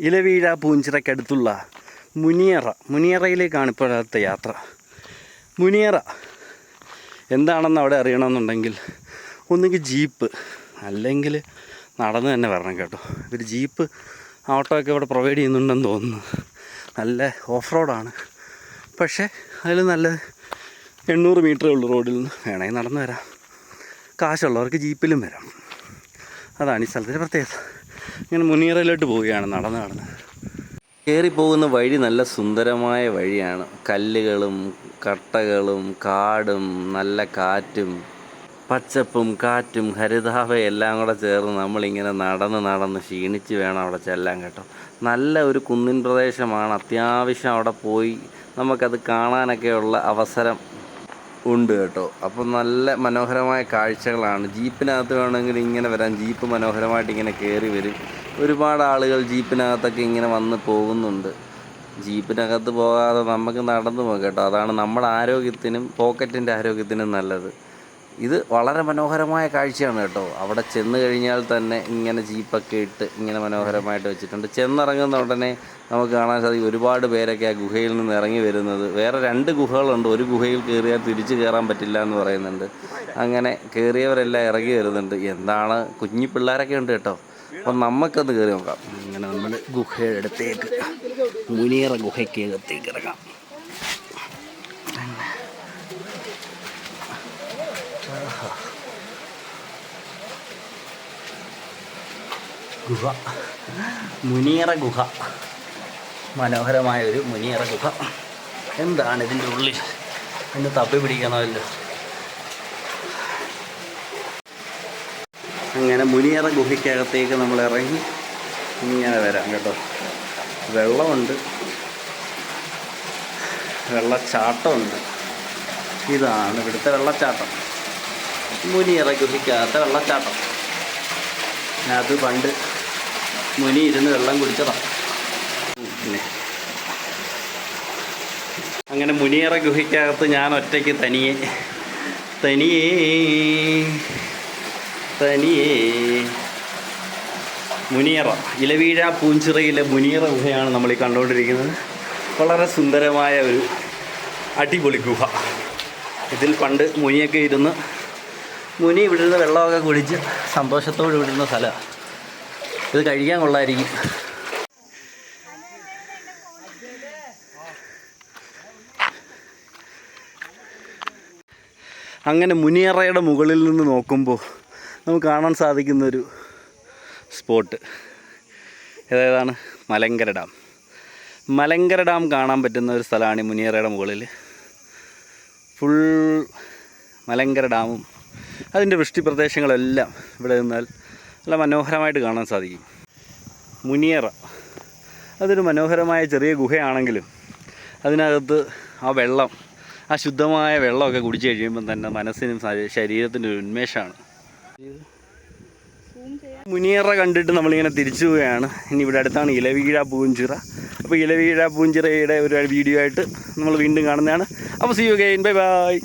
ഇലവീഴ പൂഞ്ചിറക്കടുത്തുള്ള മുനിയറ മുനിയറയിലേക്കാണ് ഇപ്പോഴത്തെ യാത്ര. മുനിയറ എന്താണെന്ന് അവിടെ അറിയണമെന്നുണ്ടെങ്കിൽ ഒന്നുകിൽ ജീപ്പ് അല്ലെങ്കിൽ നടന്ന് തന്നെ വരണം കേട്ടോ. ഇവർ ജീപ്പ് ഓട്ടോ ഒക്കെ ഇവിടെ പ്രൊവൈഡ് ചെയ്യുന്നുണ്ടെന്ന് തോന്നുന്നു. നല്ല ഓഫ് റോഡാണ്. പക്ഷേ അതിൽ നല്ല എണ്ണൂറ് മീറ്ററേ ഉള്ളൂ റോഡിൽ നിന്ന്. വേണമെങ്കിൽ നടന്നു വരാം. കാശുള്ളവർക്ക് ജീപ്പിലും വരാം. അതാണ് ഈ സ്ഥലത്തിന്റെ പ്രത്യേകത. ഇങ്ങനെ മുനീറയിലോട്ട് പോവുകയാണ് നടന്ന് നടന്ന്. കയറി പോകുന്ന വഴി നല്ല സുന്ദരമായ വഴിയാണ്. കല്ലുകളും കട്ടകളും കാടും നല്ല കാറ്റും പച്ചപ്പും കാറ്റും ഹരിതാഭയും എല്ലാം കൂടെ ചേർന്ന് നമ്മളിങ്ങനെ നടന്ന് നടന്ന് ക്ഷീണിച്ച് വേണം അവിടെ ചെല്ലാൻ കേട്ടോ. നല്ല ഒരു കുന്നിൻ പ്രദേശമാണ്. അത്യാവശ്യം അവിടെ പോയി നമുക്കത് കാണാനൊക്കെയുള്ള അവസരം ഉണ്ട് കേട്ടോ. അപ്പം നല്ല മനോഹരമായ കാഴ്ചകളാണ്. ജീപ്പിനകത്ത് വേണമെങ്കിൽ ഇങ്ങനെ വരാം. ജീപ്പ് മനോഹരമായിട്ട് ഇങ്ങനെ കയറി വരും. ഒരുപാട് ആളുകൾ ജീപ്പിനകത്തൊക്കെ ഇങ്ങനെ വന്ന് പോകുന്നുണ്ട്. ജീപ്പിനകത്ത് പോകാതെ നമുക്ക് നടന്നു പോകാം കേട്ടോ. അതാണ് നമ്മുടെ ആരോഗ്യത്തിനും പോക്കറ്റിന്റെ ആരോഗ്യത്തിനും നല്ലത്. ഇത് വളരെ മനോഹരമായ കാഴ്ചയാണ് കേട്ടോ. അവിടെ ചെന്ന് കഴിഞ്ഞാൽ തന്നെ ഇങ്ങനെ ജീപ്പൊക്കെ ഇട്ട് ഇങ്ങനെ മനോഹരമായിട്ട് വെച്ചിട്ടുണ്ട്. ചെന്നിറങ്ങുന്ന ഉടനെ നമുക്ക് കാണാൻ സാധിക്കും ഒരുപാട് പേരൊക്കെ ആ ഗുഹയിൽ നിന്ന് ഇറങ്ങി വരുന്നത്. വേറെ രണ്ട് ഗുഹകളുണ്ട്. ഒരു ഗുഹയിൽ കയറിയാൽ തിരിച്ചു കയറാൻ പറ്റില്ല എന്ന് പറയുന്നുണ്ട്. അങ്ങനെ കയറിയവരെല്ലാം ഇറങ്ങി വരുന്നുണ്ട്. എന്താണ് കുഞ്ഞു പിള്ളേരൊക്കെ ഉണ്ട് കേട്ടോ. അപ്പം നമുക്കത് കയറി നോക്കാം. ഇങ്ങനെ നമ്മൾ ഗുഹയുടെ അടുത്തേക്ക് മുനിയറ ഗുഹയ്ക്കകത്തേക്ക് ഇറങ്ങാം. ഗുഹ. മുനിയറ ഗുഹ. മനോഹരമായ ഒരു മുനിയറ ഗുഹ. എന്താണ് ഇതിന്റെ ഉള്ളിൽ? എന്ന് തപ്പി പിടിക്കണമല്ലോ. അങ്ങനെ മുനിയറ ഗുഹയ്ക്കകത്തേക്ക് നമ്മൾ ഇറങ്ങി ഇങ്ങനെ വരാം കേട്ടോ. വെള്ളമുണ്ട്. വെള്ളച്ചാട്ടമുണ്ട്. ഇതാണ് ഇവിടുത്തെ വെള്ളച്ചാട്ടം. മുനിയറ ഗുഹയ്ക്കകത്തെ വെള്ളച്ചാട്ടം. അത് പണ്ട് മുനി ഇരുന്ന് വെള്ളം കുടിച്ചതാണ് അങ്ങനെ മുനിയറ ഗുഹയ്ക്കകത്ത് ഞാൻ ഒറ്റയ്ക്ക് തനിയെ തനിയേ തനിയേ മുനിയറ ഇലവീഴ പൂഞ്ചിറയിലെ മുനിയറ ഗുഹയാണ് നമ്മൾ ഈ കണ്ടുകൊണ്ടിരിക്കുന്നത്. വളരെ സുന്ദരമായ ഒരു അടിപൊളി ഗുഹ. ഇതിൽ പണ്ട് മുനിയൊക്കെ ഇരുന്ന് മുനി ഇവിടെ നിന്ന് വെള്ളമൊക്കെ കുടിച്ച് സന്തോഷത്തോടെ വിടുന്ന സ്ഥലമാണ് ഇത് കഴിക്കാൻ കൊള്ളായിരിക്കും. അങ്ങനെ മുനിയറയുടെ മുകളിൽ നിന്ന് നോക്കുമ്പോൾ നമുക്ക് കാണാൻ സാധിക്കുന്നൊരു സ്പോട്ട്. ഏതാണ് മലങ്കര ഡാം. മലങ്കര ഡാം കാണാൻ പറ്റുന്ന ഒരു സ്ഥലമാണ് ഈ മുനിയറയുടെ മുകളിൽ ഫുൾ മലങ്കര ഡാമും അതിന്റെ വൃഷ്ടി പ്രദേശങ്ങളെല്ലാം ഇവിടെ നിന്നാൽ നല്ല മനോഹരമായിട്ട് കാണാൻ സാധിക്കും. മുനിയറ. അതൊരു മനോഹരമായ ചെറിയ ഗുഹയാണെങ്കിലും അതിനകത്ത് ആ വെള്ളം ആ ശുദ്ധമായ വെള്ളമൊക്കെ കുടിച്ചു കഴിയുമ്പം തന്നെ മനസ്സിനും ശരീരത്തിനും ഒരു ഉന്മേഷമാണ്. മുനിയറ കണ്ടിട്ട് നമ്മളിങ്ങനെ തിരിച്ചു പോവുകയാണ്. ഇനി ഇവിടെ അടുത്താണ് ഇലവീഴ പൂഞ്ചിറ. അപ്പോൾ ഇലവീഴ പൂഞ്ചിറയുടെ ഒരു വീഡിയോ ആയിട്ട് നമ്മൾ വീണ്ടും കാണുന്നതാണ്. അപ്പോൾ see you again bye bye